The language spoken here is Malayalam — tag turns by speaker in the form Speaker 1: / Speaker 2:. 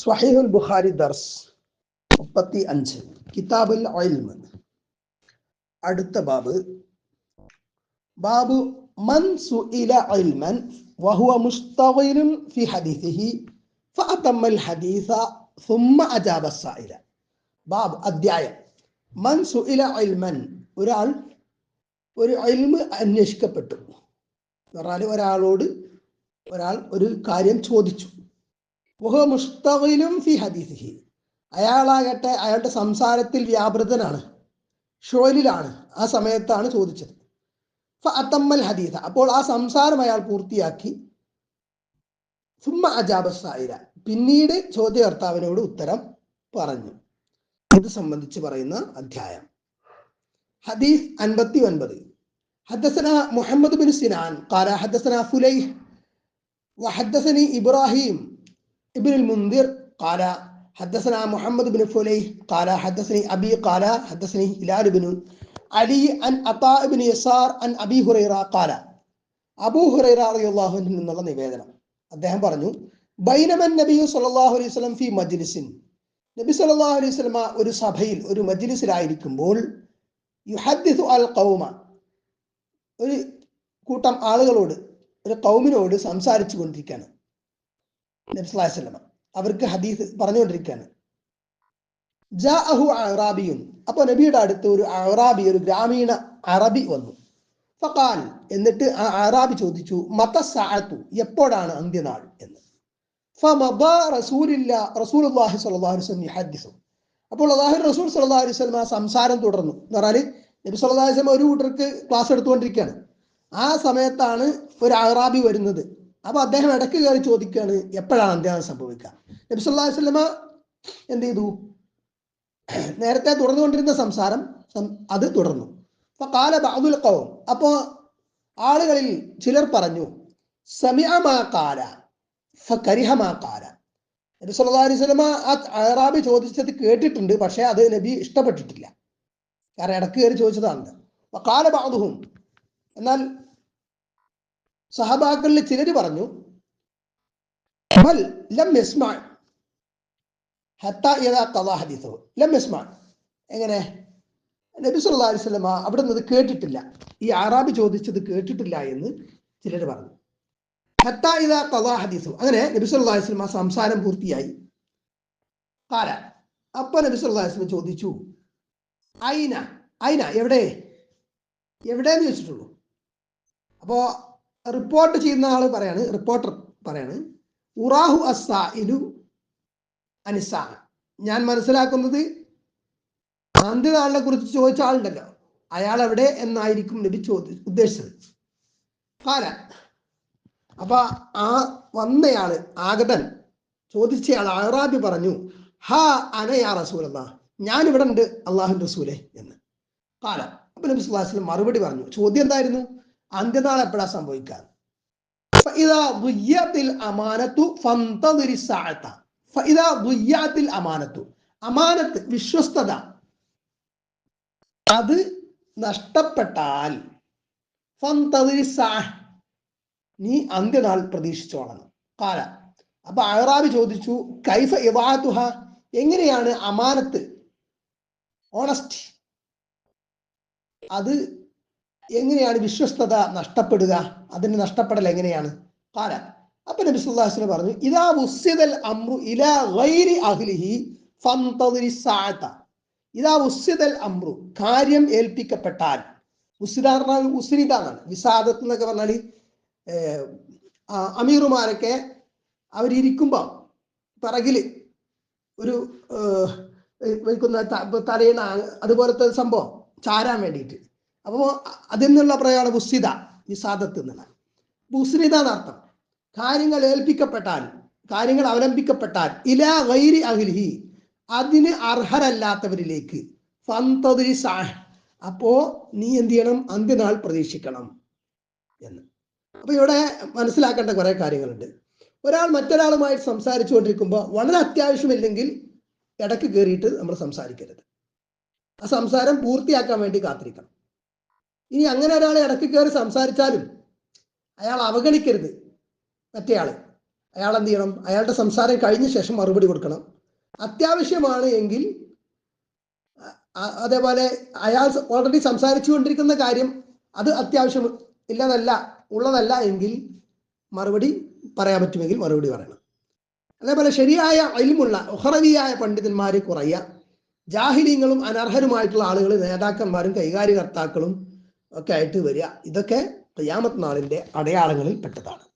Speaker 1: സ്വഹീഹുൽ ബുഖാരി ദർസ് മുപ്പത്തി അഞ്ച് കിതാബുൽ ഇൽമ് അടുത്ത ബാബ് ബാബു മൻ സുഇല ഇൽമൻ വഹുവ മുസ്തഗിലുൻ ഫി ഹദീസിഹി ഫഅതമ്മൽ ഹദീസ ثم അജാബ السائل ബാബ് അധ്യായം മൻ സുഇല ഇൽമൻ ഒരാൾ ഒരു ഇൽമ് അന്വേഷിക്കപ്പെട്ടു പറഞ്ഞാൽ ഒരാളോട് ഒരാൾ ഒരു കാര്യം ചോദിച്ചു വഹുവ മുസ്തഗിലും ഫി ഹദീസിഹി അയാളാകട്ടെ അയാളുടെ സംസാരത്തിൽ വ്യാപൃതനാണ് ഷോയിലാണ് ആ സമയത്താണ് ചോദിച്ചത് അത്തമ്മൽ ഹദീസ അപ്പോൾ ആ സംസാരം അയാൾ പൂർത്തിയാക്കി സുമ്മ അജാബ സായിര പിന്നീട് ചോദ്യകർത്താവിനോട് ഉത്തരം പറഞ്ഞു ഇത് സംബന്ധിച്ച് പറയുന്ന അധ്യായം ഹദീസ് അൻപത്തി ഒൻപത് حدثنا محمد بن سنان قال حدثنا فليح وحدثني إبراهيم ابن المنذر قال حدثنا محمد بن فليح قال حدثني أبي قال حدثني هلال بن علي عن عطاء بن يسار عن أبي هريرة قال അബൂ ഹുറൈറ റളിയല്ലാഹു അൻഹു നിന്നുള്ള നിവേദനം അദ്ദേഹം പറഞ്ഞു ബൈനമൻ നബി സല്ലല്ലാഹു അലൈഹി വസല്ലം ഫി മജ്ലിസിൻ നബി സല്ലല്ലാഹു അലൈഹി വസല്ലമ ഒരു സഭയിൽ ഒരു മജ്ലിസിലായിരിക്കുമ്പോൾ യുഹദ്ദിസു അൽ ഖൗമ ഒരു കൂട്ടം ആളുകളോട് ഒരു കൗമിനോട് സംസാരിച്ചു കൊണ്ടിരിക്കുകയാണ് നബി സല്ലല്ലാഹു അലൈഹി വസല്ലമ അവർക്ക് ഹദീസ് പറഞ്ഞുകൊണ്ടിരിക്കുകയാണ്. ജാഅഹു അറാബിയുൻ. അപ്പൊ നബിയുടെ അടുത്ത് ഒരു അറാബി ഒരു ഗ്രാമീണ അറബി വന്നു. ഫഖാൽ എന്നിട്ട് ആ അറാബി ചോദിച്ചു മത എപ്പോഴാണ് അന്ത്യനാൾ? എന്ന്. അപ്പോൾ അല്ലാഹു റസൂൽ സല്ലാ അലൈഹി വസല്ലം ആ സംസാരം തുടർന്നു. എന്ന് പറഞ്ഞാൽ നബി സല്ലല്ലാഹു അലൈഹി വസല്ലം ഒരു കൂട്ടർക്ക് ക്ലാസ് എടുത്തുകൊണ്ടിരിക്കുകയാണ്. ആ സമയത്താണ് ഒരു അറാബി വരുന്നത്. അപ്പൊ അദ്ദേഹം ഇടയ്ക്ക് കയറി ചോദിക്കുകയാണ് എപ്പോഴാണ് അന്ത്യം സംഭവിക്കുക? നബി സല്ലല്ലാഹു അലൈഹി വസല്ലമ എന്ത് ചെയ്തു? നേരത്തെ തുടർന്നുകൊണ്ടിരുന്ന സംസാരം അത് തുടർന്നു. അപ്പൊ കാല ബാദുൽ കൗം അപ്പോ ആളുകളിൽ ചിലർ പറഞ്ഞു സമിഅമാ നബി സല്ലല്ലാഹു അലൈഹി വസല്ലമ ആ അറാബി ചോദിച്ചത് കേട്ടിട്ടുണ്ട് പക്ഷെ അത് നബി ഇഷ്ടപ്പെട്ടിട്ടില്ല. കാരണം ഇടയ്ക്ക് കയറി ചോദിച്ചതാണ്. കാല ബാദുഹും എന്നാൽ സഹബാക്കളിൽ ചിലർ പറഞ്ഞു ലം ലം എങ്ങനെ? നബി സുല്ലാ അലൈഹി വസല്ലമ അവിടെ നിന്ന് കേട്ടിട്ടില്ല. ഈ ആറാബി ചോദിച്ചത് കേട്ടിട്ടില്ല എന്ന് ചിലർ പറഞ്ഞു. അങ്ങനെ നബി സുല്ലാ അലൈഹി വസല്ലമ സംസാരം പൂർത്തിയായി. കാല അപ്പൊ നബി സുല്ലാ അലൈഹി വസല്ലം ചോദിച്ചു ഐന ഐന എവിടെ? എവിടെയെന്ന് ചോദിച്ചിട്ടുള്ളൂ? അപ്പോ റിപ്പോർട്ട് ചെയ്യുന്ന ആൾ പറയാണ് റിപ്പോർട്ടർ പറയാണ് ഉറാഹു അസ്സായിലു അനിസാ. ഞാൻ മനസ്സിലാക്കുന്നത് അന്ത്യനാളിനെ കുറിച്ച് ചോദിച്ച ആളുണ്ടല്ലോ. അയാൾ എവിടെ എന്നായിരിക്കും നബി ചോദി ഉദ്ദേശിച്ചത്. കാല. അപ്പൊ ആ വന്നയാൾ ആഗതൻ ചോദിച്ചയാൾ ആറാബി പറഞ്ഞു ഹാ അനയാ റസൂലല്ല ഞാൻ ഇവിടെ ഉണ്ട് അള്ളാഹു റസൂലെ എന്ന്. കാല. അപ്പൊ നബി സുല്ലാസ്ലം മറുപടി പറഞ്ഞു. ചോദ്യം എന്തായിരുന്നു? അന്ത്യനാൾ എപ്പോഴാ സംഭവിക്കാൻ അമാനത്തു അമാനത്ത്. വിശ്വസ്തത. അത് നഷ്ടപ്പെട്ടാൽ നീ അന്ത്യനാൾ പ്രതീക്ഷിച്ചോളണം. കാല. അപ്പൊ അഹ്റാബി ചോദിച്ചു കൈഫ ഇവാഹ എങ്ങനെയാണ് അമാനത്ത്? ഓണസ്റ്റ്. അത് എങ്ങനെയാണ് വിശ്വസ്തത നഷ്ടപ്പെടുക? അതിന് നഷ്ടപ്പെടൽ എങ്ങനെയാണ്? കാല അപ്പൊ നബി സുല്ലാസ്ലം പറഞ്ഞു ഇതാ ഉസ്സിദൽ അമ്രു ഇലാ ഗൈരി അഹ്ലിഹി ഫന്തദിരി സാഅത. ഇതാ ഉസ്സിദൽ അമ്രു കാര്യം ഏൽപ്പിക്കപ്പെട്ടാൽ. പറഞ്ഞാൽ ഉസ്രിദ എന്നാണ് വിസാദത്ത് എന്നൊക്കെ പറഞ്ഞാൽ അമീറുമാരൊക്കെ അവരിയ്ക്കുമ്പോ പിറകിൽ ഒരു വയ്ക്കുന്ന തലയിണ അതുപോലത്തെ സംഭവം ചാരാൻ വേണ്ടിയിട്ട്. അപ്പോൾ അതിൽ നിന്നുള്ള പ്രയോഗമാണ് ബുസ്സിത നിസാദത്ത് എന്നുള്ള. ബുസ്രിത എന്നർത്ഥം കാര്യങ്ങൾ ഏൽപ്പിക്കപ്പെട്ടാൽ കാര്യങ്ങൾ അവലംബിക്കപ്പെട്ടാൽ ഇല വൈരി അഹിൽഹി അതിന് അർഹരല്ലാത്തവരിലേക്ക്. അപ്പോ നീ എന്ത് ചെയ്യണം? അന്ത്യനാൾ പ്രതീക്ഷിക്കണം എന്ന്. അപ്പൊ ഇവിടെ മനസ്സിലാക്കേണ്ട കുറെ കാര്യങ്ങളുണ്ട്. ഒരാൾ മറ്റൊരാളുമായി സംസാരിച്ചു കൊണ്ടിരിക്കുമ്പോൾ വളരെ അത്യാവശ്യമില്ലെങ്കിൽ ഇടയ്ക്ക് കയറിയിട്ട് നമ്മൾ സംസാരിക്കരുത്. ആ സംസാരം പൂർത്തിയാക്കാൻ വേണ്ടി കാത്തിരിക്കണം. ഇനി അങ്ങനെ ഒരാൾ ഇടയ്ക്ക് കയറി സംസാരിച്ചാലും അയാൾ അവഗണിക്കരുത് മറ്റേയാൾ. അയാൾ എന്ത് ചെയ്യണം? അയാളുടെ സംസാരം കഴിഞ്ഞ ശേഷം മറുപടി കൊടുക്കണം. അത്യാവശ്യമാണ് എങ്കിൽ അതേപോലെ അയാൾ ഓൾറെഡി സംസാരിച്ചു കൊണ്ടിരിക്കുന്ന കാര്യം അത് അത്യാവശ്യം ഇല്ലെന്നല്ല ഉള്ളതല്ല എങ്കിൽ മറുപടി പറയാൻ പറ്റുമെങ്കിൽ മറുപടി പറയണം. അതേപോലെ ശരിയായ അയിലുമുള്ള ഉഹറവിയായ പണ്ഡിതന്മാരെ കുറയ ജാഹിലീങ്ങളും അനർഹരുമായിട്ടുള്ള ആളുകൾ നേതാക്കന്മാരും കൈകാര്യകർത്താക്കളും ഒക്കെ ആയിട്ട് വരിക. ഇതൊക്കെ ഖിയാമത്ത് നാളിന്റെ അടയാളങ്ങളിൽ പെട്ടതാണ്.